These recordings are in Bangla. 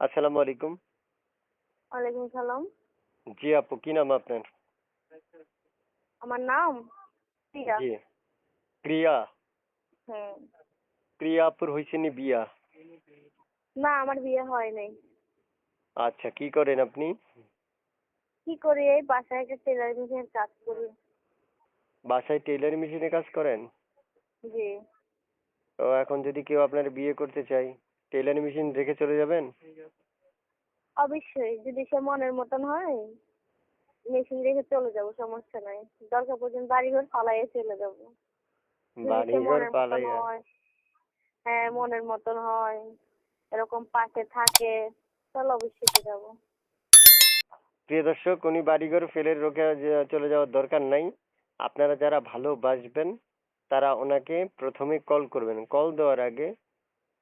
আসসালামু আলাইকুম। ওয়ালাইকুম সালাম। জি আপু কি নাম আপনার? আমার নাম প্রিয়া। জি প্রিয়া। হুম প্রিয়া আপুর হয়েছে নি বিয়া? না আমার বিয়ে হয় নাই। আচ্ছা কি করেন আপনি? কি করি এই বাসায় একটা টেলার মেশিনের কাজ করি। বাসায় টেলার মেশিনে কাজ করেন? জি। তো এখন যদি কেউ আপনার বিয়ে করতে চায়? টেলার মেশিন রেখে চলে যাবেন? অবশ্যই যদি সে মনের মতন হয় মেশিন রেখে চলে যাব সমস্যা নাই। দরকার পর্যন্ত বাড়ি ঘর পালাইয়ে চলে যাব। মনের মতন পালাইয়া? হয় হ্যাঁ মনের মতন হয় এরকম পাশে থাকে তাহলে অবশ্যই যাব। প্রিয় দর্শক উনি বাড়িঘর ফেলে রেখে চলে যাওয়ার দরকার নাই। আপনারা যারা ভালোবাসবেন তারা ওনাকে প্রথমে কল করবেন। কল দেওয়ার আগে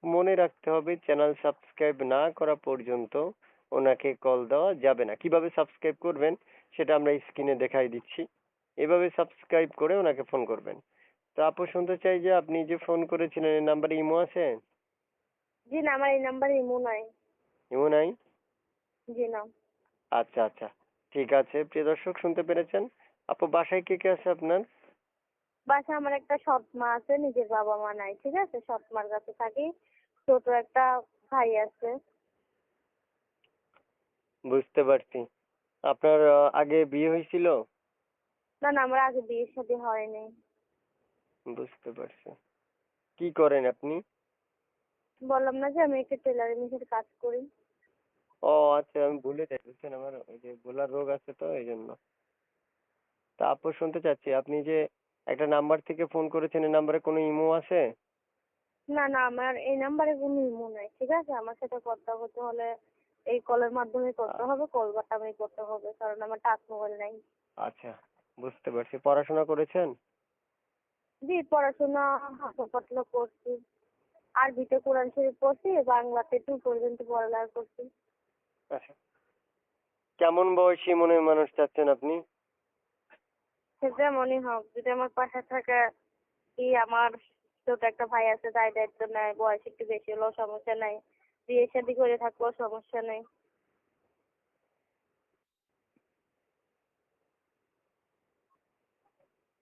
মনে রাখতে হবে চ্যানেল সাবস্ক্রাইব না করা পর্যন্ত ওনাকে কল দেওয়া যাবে না। কীভাবে সাবস্ক্রাইব করবেন সেটা আমরা স্ক্রিনে দেখাই দিচ্ছি। এভাবে সাবস্ক্রাইব করে ওনাকে ফোন করবেন। তো আপু শুনতে চাই যে আপনি যে ফোন করেছিলেন এই নাম্বারে ইমো আছে? জি না আমার এই নাম্বারে ইমো নাই। ইমো নাই? জি না। আচ্ছা আচ্ছা। ঠিক আছে প্রিয় দর্শক শুনতে পেরেছেন? আপু বাসায় কে কে আছে আপনার? বাসায় আমার একটা সৎ মা আছে নিজের বাবা মা নাই ঠিক আছে? সৎ মার কাছে থাকি। ছোট একটা ভাই আছে। বুঝতে পারছি। আপনার আগে বিয়ে হয়েছিল? না না আমার আগে বিয়ে শাদী হয়নি। বুঝতে পারছি। কি করেন আপনি? বললাম না যে আমি একটা টেলারিং এর কাজ করি। ও আচ্ছা আমি ভুলে যাই বুঝছেন আমার? ওই যে গোলার রোগ আছে তো এই জন্য তা আপু শুনতে চাচ্ছি। আপনি যে একটা নাম্বার থেকে ফোন করেছেন এই নাম্বারে কোনো ইমো আছে? না না আমার এই নাম্বারে কোনো ইমো নাই ঠিক আছে? আমার সাথে কথা হতে হলে এই কলের মাধ্যমে করতে হবে কল বাটামে করতে হবে কারণ আমার টাচ মোবাইল নাই। আচ্ছা বুঝতে পারছি। পড়াশোনা করেছেন? জি পড়াশোনা হালকা পাতলা করছি। আরবিতে কোরআন শরীফ পড়ছি বাংলাতে টু পর্যন্ত পড়ালেখা করছি। আচ্ছা। কেমন বয়সী মনে মানুষ চাচ্ছেন আপনি? সে যেমনই হোক যদি আমার পাশে থাকে কি আমার ছোট একটা ভাই আছে তাই দায়িত্ব নেয় বয়স একটু বেশি হলেও সমস্যা নাই। বিয়ে শাদী করে থাকলেও সমস্যা নেই।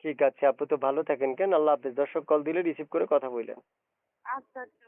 ঠিক আছে আপু তো ভালো থাকেন কেন আল্লাহ হাফেজ? দর্শক কল দিলে রিসিভ করে কথা বললেন। আচ্ছা আচ্ছা।